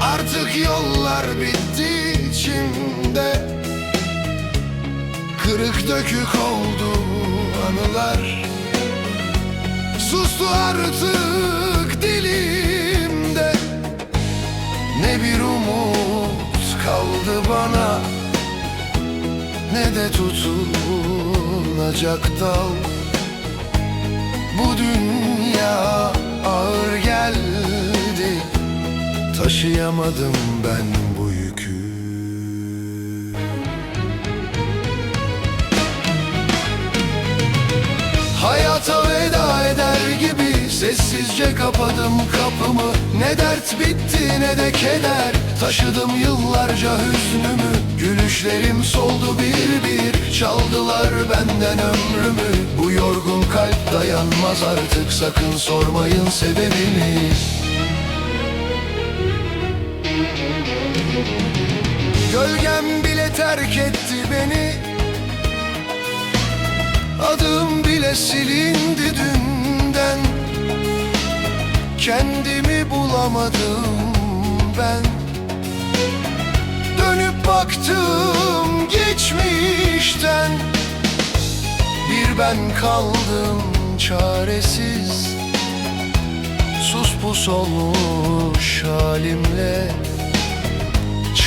Artık yollar bitti içimde. Kırık dökük oldu anılar. Sustu artık dilimde. Ne bir umut kaldı bana Ne de tutunacak dal. Bu dünya Taşıyamadım ben bu yükü. Hayata veda eder gibi Sessizce kapadım kapımı. Ne dert bitti ne de keder. Taşıdım yıllarca hüznümü Gülüşlerim soldu bir bir. Çaldılar benden ömrümü Bu yorgun kalp dayanmaz artık. Sakın sormayın sebebini Gölgem bile terk etti beni. Adım bile silindi dünden. Kendimi bulamadım ben. Dönüp baktım geçmişten. Bir ben kaldım çaresiz. Sus pus olmuş halimle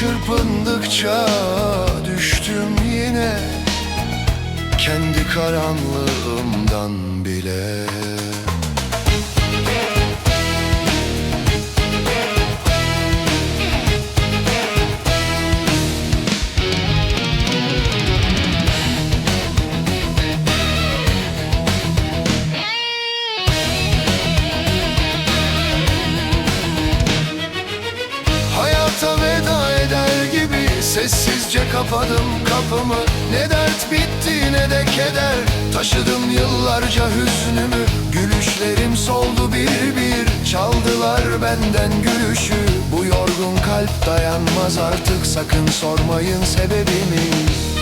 Çırpındıkça düştüm yine Kendi karanlığımdan bile Sessizce kapadım kapımı. Ne dert bitti ne de keder. Taşıdım yıllarca hüznümü. Gülüşlerim soldu bir bir. Çaldılar benden gülüşü. Bu yorgun kalp dayanmaz artık. Sakın sormayın sebebini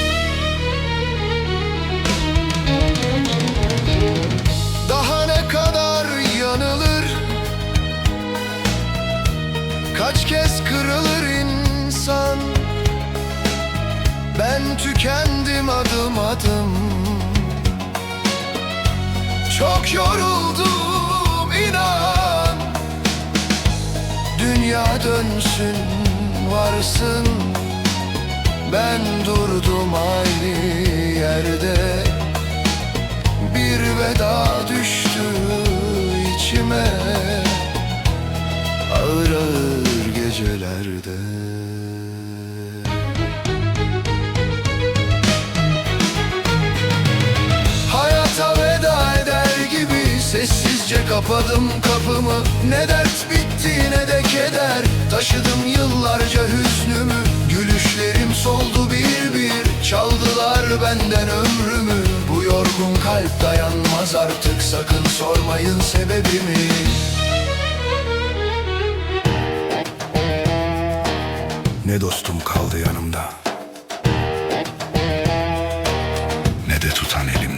adım adım. Çok yoruldum inan. Dünya dönsün varsın. Ben durdum aynı yerde. Bir veda düştü içime. Ağır ağır gecelerde kapadım kapımı. Ne dert bitti ne de keder. Taşıdım yıllarca hüznümü. Gülüşlerim soldu bir bir. Çaldılar benden ömrümü. Bu yorgun kalp dayanmaz artık. Sakın sormayın sebebimi. Ne dostum kaldı yanımda. Ne de tutan elimden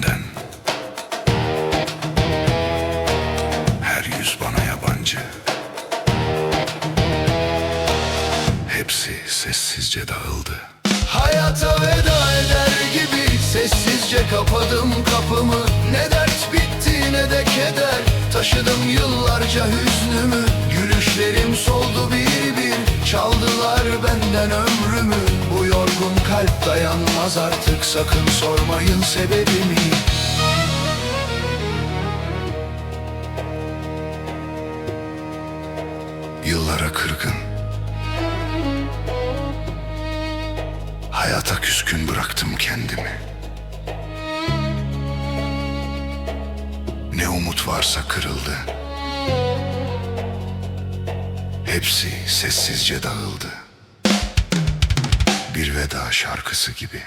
sessizce dağıldı. Hayata veda eder gibi Sessizce kapadım kapımı. Ne dert bitti ne de keder. Taşıdım yıllarca hüznümü. Gülüşlerim soldu bir bir. Çaldılar benden ömrümü. Bu yorgun kalp dayanmaz artık. Sakın sormayın sebebimi. Yıllara kırgın Hayata küskün bıraktım kendimi. Ne umut varsa kırıldı. Hepsi sessizce dağıldı. Bir veda şarkısı gibi